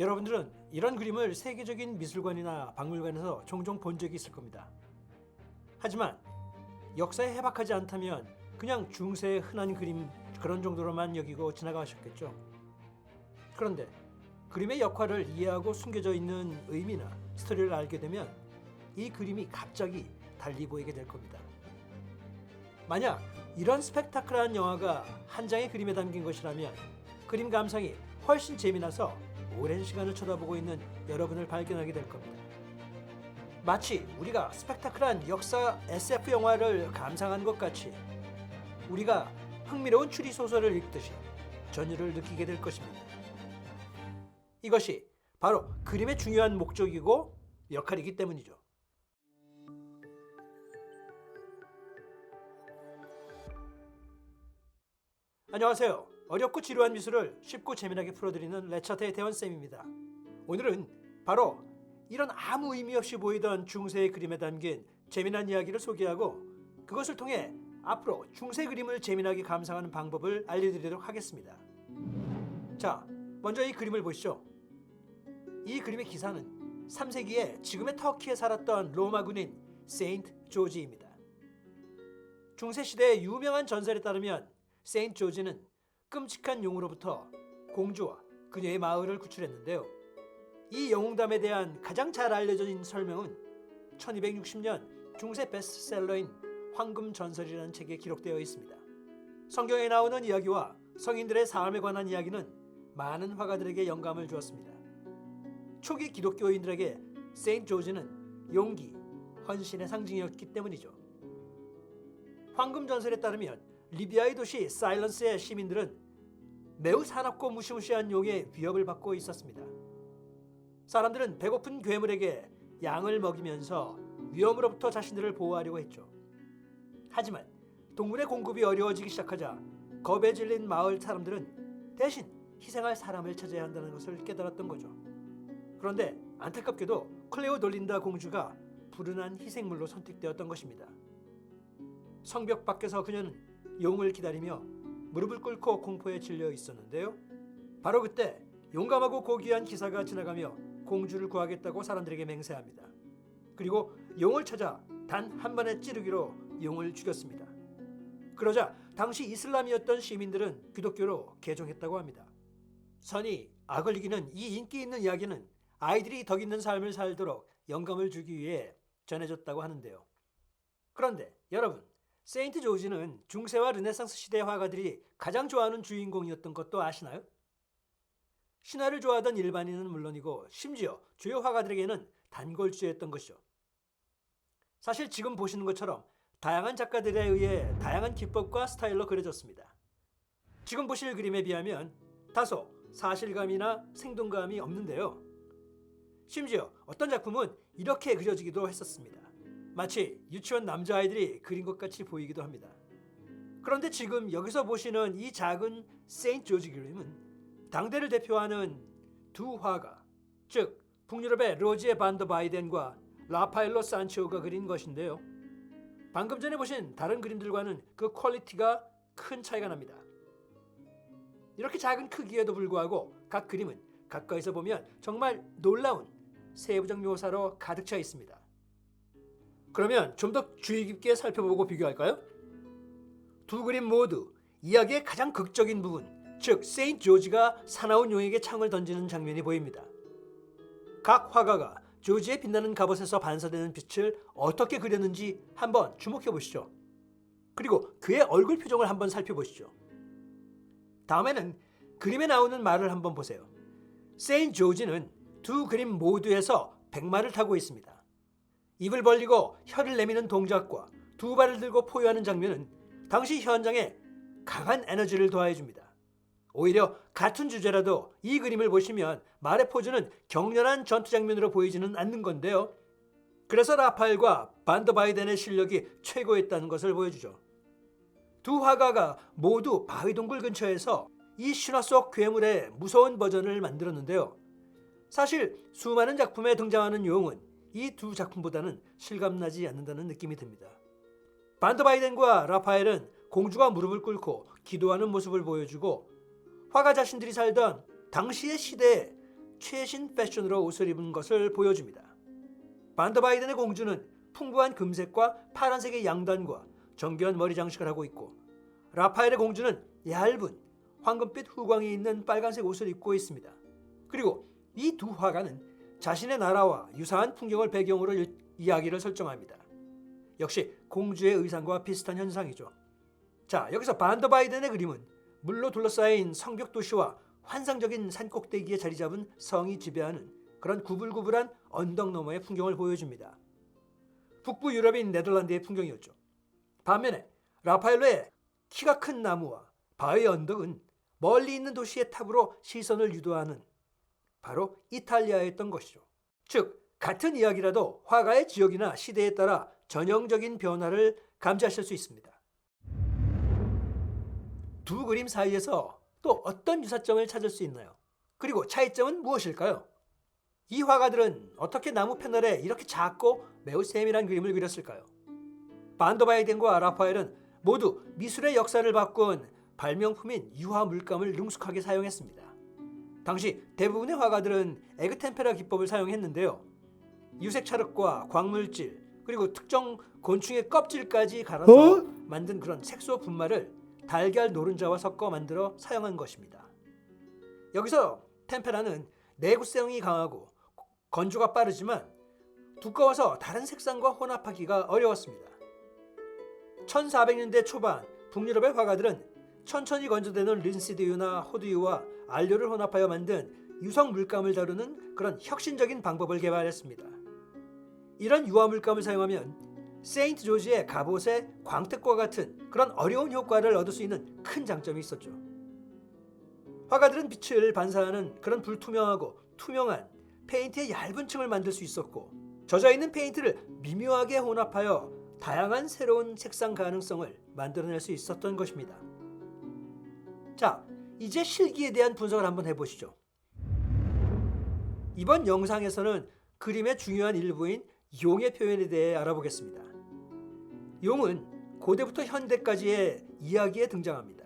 여러분들은 이런 그림을 세계적인 미술관이나 박물관에서 종종 본 적이 있을 겁니다. 하지만 역사에 해박하지 않다면 그냥 중세의 흔한 그림 그런 정도로만 여기고 지나가셨겠죠. 그런데 그림의 역할을 이해하고 숨겨져 있는 의미나 스토리를 알게 되면 이 그림이 갑자기 달리 보이게 될 겁니다. 만약 이런 스펙타클한 영화가 한 장의 그림에 담긴 것이라면 그림 감상이 훨씬 재미나서 오랜 시간을 쳐다보고 있는 여러분을 발견하게 될 겁니다. 마치 우리가 스펙타클한 역사 SF 영화를 감상한 것 같이 우리가 흥미로운 추리 소설을 읽듯이 전율을 느끼게 될 것입니다. 이것이 바로 그림의 중요한 목적이고 역할이기 때문이죠. 안녕하세요. 어렵고 지루한 미술을 쉽고 재미나게 풀어드리는 레처테의 대원쌤입니다. 오늘은 바로 이런 아무 의미 없이 보이던 중세의 그림에 담긴 재미난 이야기를 소개하고 그것을 통해 앞으로 중세 그림을 재미나게 감상하는 방법을 알려드리도록 하겠습니다. 자, 먼저 이 그림을 보시죠. 이 그림의 기사는 3세기에 지금의 터키에 살았던 로마 군인 세인트 조지입니다. 중세 시대의 유명한 전설에 따르면 세인트 조지는 끔찍한 용으로부터 공주와 그녀의 마을을 구출했는데요. 이 영웅담에 대한 가장 잘 알려진 설명은 1260년 중세 베스트셀러인 황금 전설이라는 책에 기록되어 있습니다. 성경에 나오는 이야기와 성인들의 삶에 관한 이야기는 많은 화가들에게 영감을 주었습니다. 초기 기독교인들에게 세인트 조지는 용기, 헌신의 상징이었기 때문이죠. 황금 전설에 따르면 리비아의 도시 사일런스의 시민들은 매우 사납고 무시무시한 용의 위협을 받고 있었습니다. 사람들은 배고픈 괴물에게 양을 먹이면서 위험으로부터 자신들을 보호하려고 했죠. 하지만 동물의 공급이 어려워지기 시작하자 겁에 질린 마을 사람들은 대신 희생할 사람을 찾아야 한다는 것을 깨달았던 거죠. 그런데 안타깝게도 클레오 돌린다 공주가 불운한 희생물로 선택되었던 것입니다. 성벽 밖에서 그녀는 용을 기다리며 무릎을 꿇고 공포에 질려 있었는데요. 바로 그때 용감하고 고귀한 기사가 지나가며 공주를 구하겠다고 사람들에게 맹세합니다. 그리고 용을 찾아 단 한 번의 찌르기로 용을 죽였습니다. 그러자 당시 이슬람이었던 시민들은 기독교로 개종했다고 합니다. 선이 악을 이기는 이 인기 있는 이야기는 아이들이 덕 있는 삶을 살도록 영감을 주기 위해 전해졌다고 하는데요. 그런데 여러분, 세인트 조지는 중세와 르네상스 시대 화가들이 가장 좋아하는 주인공이었던 것도 아시나요? 신화를 좋아하던 일반인은 물론이고 심지어 주요 화가들에게는 단골주였던 것이죠. 사실 지금 보시는 것처럼 다양한 작가들에 의해 다양한 기법과 스타일로 그려졌습니다. 지금 보실 그림에 비하면 다소 사실감이나 생동감이 없는데요. 심지어 어떤 작품은 이렇게 그려지기도 했었습니다. 마치 유치원 남자아이들이 그린 것 같이 보이기도 합니다. 그런데 지금 여기서 보시는 이 작은 세인트 조지 그림은 당대를 대표하는 두 화가, 즉 북유럽의 로지에 반더 바이덴과 라파엘로 산치오가 그린 것인데요. 방금 전에 보신 다른 그림들과는 그 퀄리티가 큰 차이가 납니다. 이렇게 작은 크기에도 불구하고 각 그림은 가까이서 보면 정말 놀라운 세부적 묘사로 가득 차 있습니다. 그러면 좀 더 주의 깊게 살펴보고 비교할까요? 두 그림 모두 이야기의 가장 극적인 부분, 즉 세인트 조지가 사나운 용에게 창을 던지는 장면이 보입니다. 각 화가가 조지의 빛나는 갑옷에서 반사되는 빛을 어떻게 그렸는지 한번 주목해 보시죠. 그리고 그의 얼굴 표정을 한번 살펴보시죠. 다음에는 그림에 나오는 말을 한번 보세요. 세인트 조지는 두 그림 모두에서 백마를 타고 있습니다. 입을 벌리고 혀를 내미는 동작과 두 발을 들고 포효하는 장면은 당시 현장에 강한 에너지를 더해 줍니다. 오히려 같은 주제라도 이 그림을 보시면 말의 포즈는 격렬한 전투 장면으로 보이지는 않는 건데요. 그래서 라파엘과 반더 바이덴의 실력이 최고였다는 것을 보여주죠. 두 화가가 모두 바위 동굴 근처에서 이 신화 속 괴물의 무서운 버전을 만들었는데요. 사실 수많은 작품에 등장하는 용은 이 두 작품보다는 실감나지 않는다는 느낌이 듭니다. 반더 바이덴과 라파엘은 공주가 무릎을 꿇고 기도하는 모습을 보여주고 화가 자신들이 살던 당시의 시대에 최신 패션으로 옷을 입은 것을 보여줍니다. 반더 바이든의 공주는 풍부한 금색과 파란색의 양단과 정교한 머리 장식을 하고 있고 라파엘의 공주는 얇은 황금빛 후광이 있는 빨간색 옷을 입고 있습니다. 그리고 이 두 화가는 자신의 나라와 유사한 풍경을 배경으로 일- 이야기를 설정합니다. 역시 공주의 의상과 비슷한 현상이죠. 자, 여기서 반더 바이든의 그림은 물로 둘러싸인 성벽 도시와 환상적인 산 꼭대기에 자리 잡은 성이 지배하는 그런 구불구불한 언덕 너머의 풍경을 보여줍니다. 북부 유럽인 네덜란드의 풍경이었죠. 반면에 라파엘로의 키가 큰 나무와 바위 언덕은 멀리 있는 도시의 탑으로 시선을 유도하는 바로 이탈리아였던 것이죠. 즉 같은 이야기라도 화가의 지역이나 시대에 따라 전형적인 변화를 감지하실 수 있습니다. 두 그림 사이에서 또 어떤 유사점을 찾을 수 있나요? 그리고 차이점은 무엇일까요? 이 화가들은 어떻게 나무 패널에 이렇게 작고 매우 세밀한 그림을 그렸을까요? 반더바이덴과 라파엘은 모두 미술의 역사를 바꾼 발명품인 유화 물감을 능숙하게 사용했습니다. 당시 대부분의 화가들은 에그템페라 기법을 사용했는데요. 유색 찰흙과 광물질 그리고 특정 곤충의 껍질까지 갈아서 어? 만든 그런 색소 분말을 달걀 노른자와 섞어 만들어 사용한 것입니다. 여기서 템페라는 내구성이 강하고 건조가 빠르지만 두꺼워서 다른 색상과 혼합하기가 어려웠습니다. 1400년대 초반 북유럽의 화가들은 천천히 건조되는 린시드유나 호두유와 알료를 혼합하여 만든 유성 물감을 다루는 그런 혁신적인 방법을 개발했습니다. 이런 유화 물감을 사용하면 세인트 조지의 갑옷의 광택과 같은 그런 어려운 효과를 얻을 수 있는 큰 장점이 있었죠. 화가들은 빛을 반사하는 그런 불투명하고 투명한 페인트의 얇은 층을 만들 수 있었고 젖어 있는 페인트를 미묘하게 혼합하여 다양한 새로운 색상 가능성을 만들어낼 수 있었던 것입니다. 자, 이제 실기에 대한 분석을 한번 해보시죠. 이번 영상에서는 그림의 중요한 일부인 용의 표현에 대해 알아보겠습니다. 용은 고대부터 현대까지의 이야기에 등장합니다.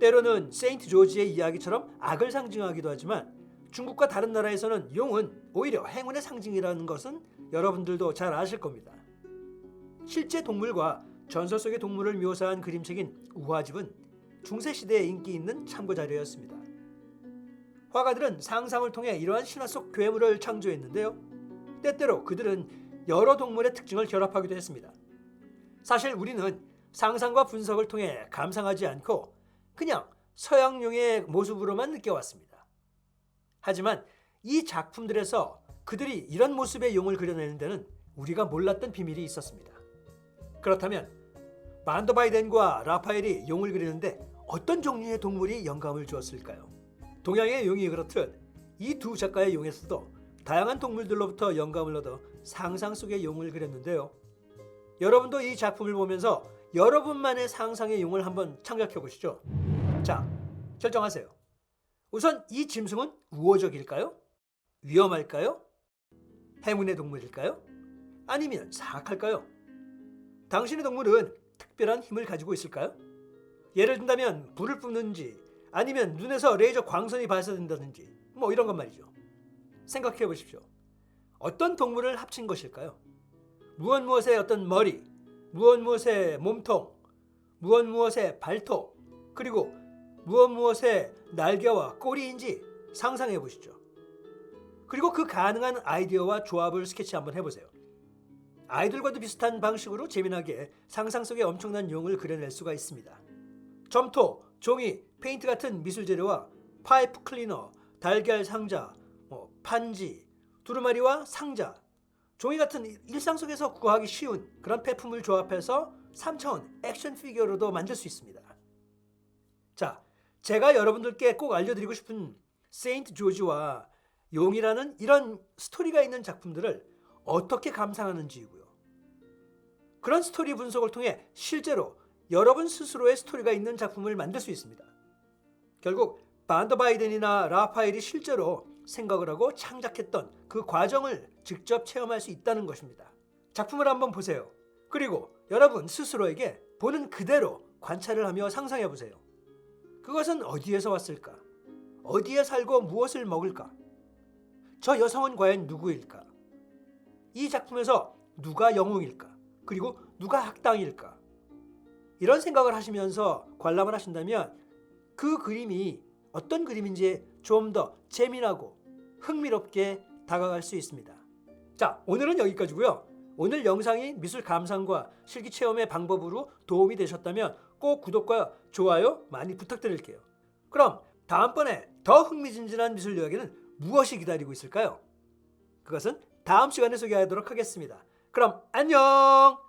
때로는 세인트 조지의 이야기처럼 악을 상징하기도 하지만 중국과 다른 나라에서는 용은 오히려 행운의 상징이라는 것은 여러분들도 잘 아실 겁니다. 실제 동물과 전설 속의 동물을 묘사한 그림책인 우화집은 중세 시대에 인기 있는 참고 자료였습니다. 화가들은 상상을 통해 이러한 신화 속 괴물을 창조했는데요. 때때로 그들은 여러 동물의 특징을 결합하기도 했습니다. 사실 우리는 상상과 분석을 통해 감상하지 않고 그냥 서양용의 모습으로만 느껴왔습니다. 하지만 이 작품들에서 그들이 이런 모습의 용을 그려내는 데는 우리가 몰랐던 비밀이 있었습니다. 그렇다면 반더바이덴과 라파엘이 용을 그리는데 어떤 종류의 동물이 영감을 주었을까요? 동양의 용이 그렇듯 이 두 작가의 용에서도 다양한 동물들로부터 영감을 얻어 상상 속의 용을 그렸는데요. 여러분도 이 작품을 보면서 여러분만의 상상의 용을 한번 창작해 보시죠. 자, 결정하세요. 우선 이 짐승은 우호적일까요? 위험할까요? 행운의 동물일까요? 아니면 사악할까요? 당신의 동물은 특별한 힘을 가지고 있을까요? 예를 든다면 불을 뿜는지 아니면 눈에서 레이저 광선이 발사된다든지 뭐 이런 것 말이죠. 생각해 보십시오. 어떤 동물을 합친 것일까요? 무엇 무엇의 어떤 머리, 무엇 무엇의 몸통, 무엇 무엇의 발톱, 그리고 무엇 무엇의 날개와 꼬리인지 상상해 보시죠. 그리고 그 가능한 아이디어와 조합을 스케치 한번 해보세요. 아이들과도 비슷한 방식으로 재미나게 상상 속에 엄청난 용을 그려낼 수가 있습니다. 점토, 종이, 페인트 같은 미술 재료와 파이프 클리너, 달걀 상자, 뭐 판지, 두루마리와 상자, 종이 같은 일상 속에서 구하기 쉬운 그런 폐품을 조합해서 3차원 액션 피규어로도 만들 수 있습니다. 자, 제가 여러분들께 꼭 알려드리고 싶은 세인트 조지와 용이라는 이런 스토리가 있는 작품들을 어떻게 감상하는지이고요. 그런 스토리 분석을 통해 실제로 여러분 스스로의 스토리가 있는 작품을 만들 수 있습니다. 결국 반더 바이든이나 라파엘이 실제로 생각을 하고 창작했던 그 과정을 직접 체험할 수 있다는 것입니다. 작품을 한번 보세요. 그리고 여러분 스스로에게 보는 그대로 관찰을 하며 상상해 보세요. 그것은 어디에서 왔을까? 어디에 살고 무엇을 먹을까? 저 여성은 과연 누구일까? 이 작품에서 누가 영웅일까? 그리고 누가 악당일까? 이런 생각을 하시면서 관람을 하신다면 그 그림이 어떤 그림인지 좀 더 재미나고 흥미롭게 다가갈 수 있습니다. 자, 오늘은 여기까지고요. 오늘 영상이 미술 감상과 실기 체험의 방법으로 도움이 되셨다면 꼭 구독과 좋아요 많이 부탁드릴게요. 그럼 다음번에 더 흥미진진한 미술 이야기는 무엇이 기다리고 있을까요? 그것은 다음 시간에 소개하도록 하겠습니다. 그럼 안녕!